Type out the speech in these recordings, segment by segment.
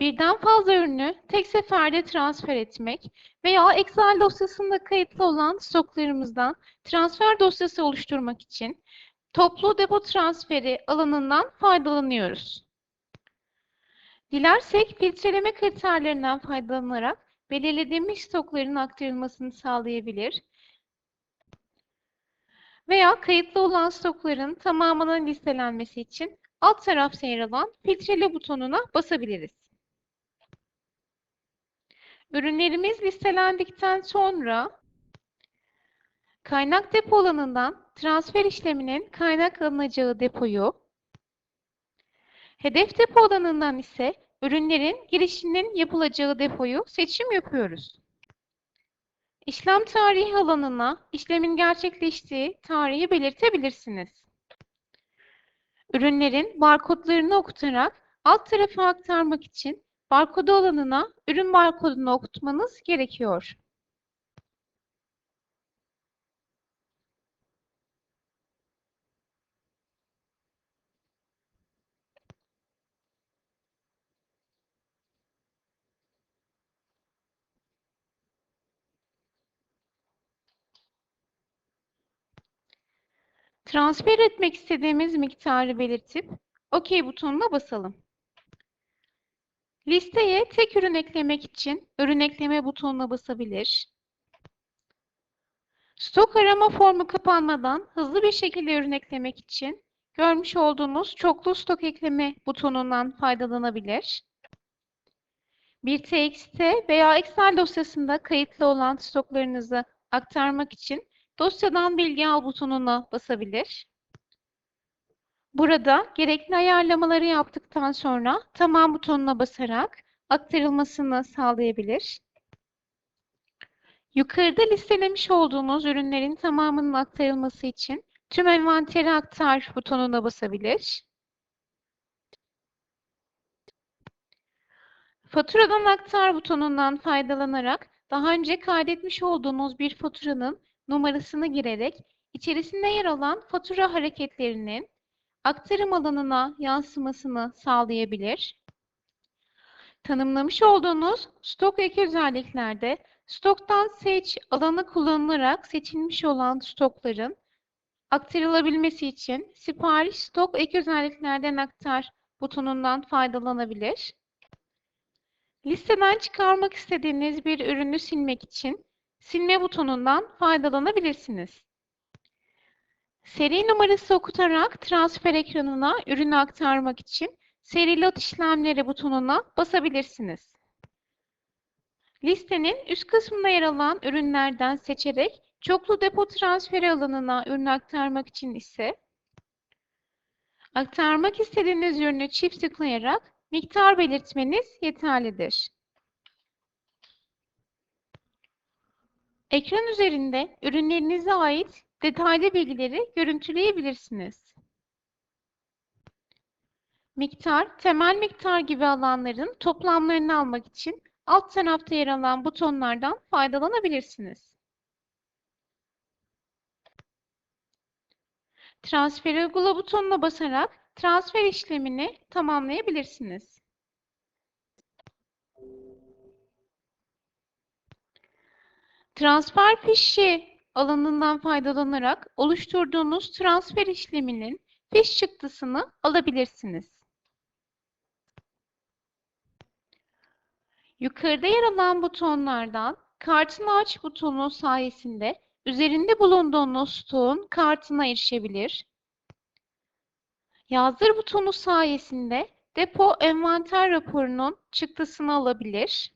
Birden fazla ürünü tek seferde transfer etmek veya Excel dosyasında kayıtlı olan stoklarımızdan transfer dosyası oluşturmak için toplu depo transferi alanından faydalanıyoruz. Dilersek filtreleme kriterlerinden faydalanarak belirlediğimiz stokların aktarılmasını sağlayabilir veya kayıtlı olan stokların tamamının listelenmesi için alt tarafta yer alan filtrele butonuna basabiliriz. Ürünlerimiz listelendikten sonra kaynak depo alanından transfer işleminin kaynak alınacağı depoyu, hedef depo alanından ise ürünlerin girişinin yapılacağı depoyu seçim yapıyoruz. İşlem tarihi alanına işlemin gerçekleştiği tarihi belirtebilirsiniz. Ürünlerin barkodlarını okutarak alt tarafa aktarmak için barkodu alanına ürün barkodunu okutmanız gerekiyor. Transfer etmek istediğimiz miktarı belirtip OK butonuna basalım. Listeye tek ürün eklemek için ürün ekleme butonuna basabilir. Stok arama formu kapanmadan hızlı bir şekilde ürün eklemek için görmüş olduğunuz çoklu stok ekleme butonundan faydalanabilir. Bir TXT veya Excel dosyasında kayıtlı olan stoklarınızı aktarmak için dosyadan bilgi al butonuna basabilir. Burada gerekli ayarlamaları yaptıktan sonra tamam butonuna basarak aktarılmasını sağlayabilir. Yukarıda listelemiş olduğunuz ürünlerin tamamının aktarılması için tüm envanteri aktar butonuna basabilir. Faturadan aktar butonundan faydalanarak daha önce kaydetmiş olduğunuz bir faturanın numarasını girerek içerisinde yer alan fatura hareketlerinin aktarım alanına yansımasını sağlayabilir. Tanımlamış olduğunuz stok ek özelliklerde stoktan seç alanı kullanılarak seçilmiş olan stokların aktarılabilmesi için sipariş stok ek özelliklerden aktar butonundan faydalanabilir. Listeden çıkarmak istediğiniz bir ürünü silmek için silme butonundan faydalanabilirsiniz. Seri numarası okutarak transfer ekranına ürünü aktarmak için seri lot işlemleri butonuna basabilirsiniz. Listenin üst kısmında yer alan ürünlerden seçerek çoklu depo transferi alanına ürünü aktarmak için ise aktarmak istediğiniz ürünü çift tıklayarak miktar belirtmeniz yeterlidir. Ekran üzerinde ürünlerinize ait detaylı bilgileri görüntüleyebilirsiniz. Miktar, temel miktar gibi alanların toplamlarını almak için alt tarafta yer alan butonlardan faydalanabilirsiniz. Transfer uygula butonuna basarak transfer işlemini tamamlayabilirsiniz. Transfer fişi alanından faydalanarak oluşturduğunuz transfer işleminin fiş çıktısını alabilirsiniz. Yukarıda yer alan butonlardan kartını aç butonu sayesinde üzerinde bulunduğunuz stoğun kartına erişebilir. Yazdır butonu sayesinde depo envanter raporunun çıktısını alabilir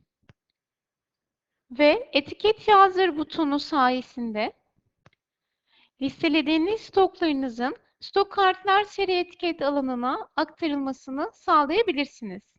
ve etiket yazdır butonu sayesinde listelediğiniz stoklarınızın stok kartlar seri etiket alanına aktarılmasını sağlayabilirsiniz.